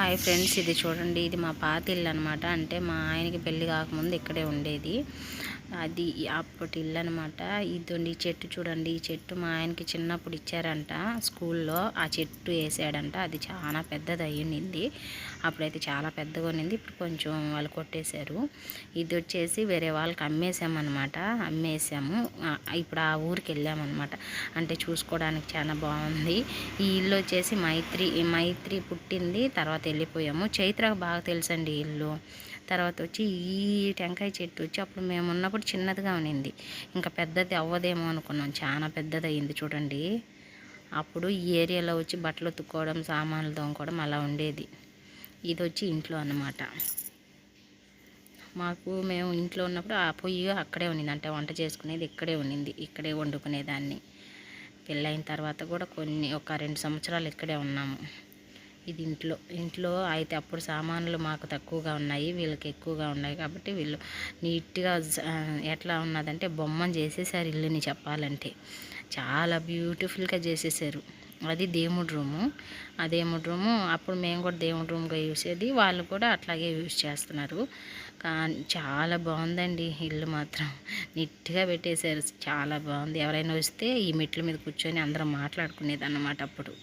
Hi friends ఇది చూడండి ఇది మా పాత ఇల్లు అనమాట అంటే మా ఆయనకి పెళ్ళి కాకముందు ఇక్కడే ఉండేది. అది అప్పటి ఇల్లు అనమాట ఇదండి ఈ చెట్టు చూడండి ఈ చెట్టు మా ఆయనకి చిన్నప్పుడు ఇచ్చారంట స్కూల్లో. ఆ చెట్టు వేసాడంట. అది చాలా పెద్దది అయ్యింది అప్పుడైతే చాలా పెద్దగా ఉన్నింది. ఇప్పుడు కొంచెం వాళ్ళు కొట్టేశారు. ఇది వచ్చేసి వేరే వాళ్ళకి అమ్మేసామన్నమాట అమ్మేసాము ఇప్పుడు ఆ ఊరికి వెళ్ళామన్నమాట అంటే చూసుకోవడానికి చాలా బాగుంది. ఈ ఇల్లు వచ్చేసి మైత్రి మైత్రి పుట్టింది. తర్వాత వెళ్ళిపోయాము. చైత్రకు బాగా తెలుసండి ఇల్లు. తర్వాత వచ్చి ఈ టెంకాయ చెట్టు వచ్చి అప్పుడు మేము ఉన్నప్పుడు చిన్నదిగా ఉన్నింది. ఇంకా పెద్దది అవ్వదేమో అనుకున్నాం. చాలా పెద్దది అయింది చూడండి. అప్పుడు ఈ ఏరియాలో వచ్చి బట్టలు ఉతుక్కోవడం సామాన్లు తోముకోవడం అలా ఉండేది. ఇది వచ్చి ఇంట్లో అన్నమాట. మాకు మేము ఇంట్లో ఉన్నప్పుడు ఆ పొయ్యి అక్కడే ఉన్నింది. అంటే వంట చేసుకునేది ఇక్కడే ఉన్నింది. ఇక్కడే వండుకునేదాన్ని. పెళ్ళైన తర్వాత కూడా కొన్ని ఒక రెండు సంవత్సరాలు ఇక్కడే ఉన్నాము. ఇది ఇంట్లో ఇంట్లో అయితే అప్పుడు సామాన్లు మాకు తక్కువగా ఉన్నాయి వీళ్ళకి ఎక్కువగా ఉన్నాయి కాబట్టి వీళ్ళు నీట్గా ఎట్లా ఉన్నదంటే బొమ్మను చేసేసారు ఇల్లుని చెప్పాలంటే. చాలా బ్యూటిఫుల్గా చేసేసారు. అది దేవుడి రూము ఆ దేవుడి రూము అప్పుడు మేము కూడా దేవుడి రూమ్గా యూస్ చేసేది వాళ్ళు కూడా అట్లాగే యూస్ చేస్తున్నారు. కానీ చాలా బాగుందండి ఇల్లు మాత్రం. నీట్గా పెట్టేశారు చాలా బాగుంది. ఎవరైనా వస్తే ఈ మెట్ల మీద కూర్చొని అందరం మాట్లాడుకునేది అన్నమాట అప్పుడు.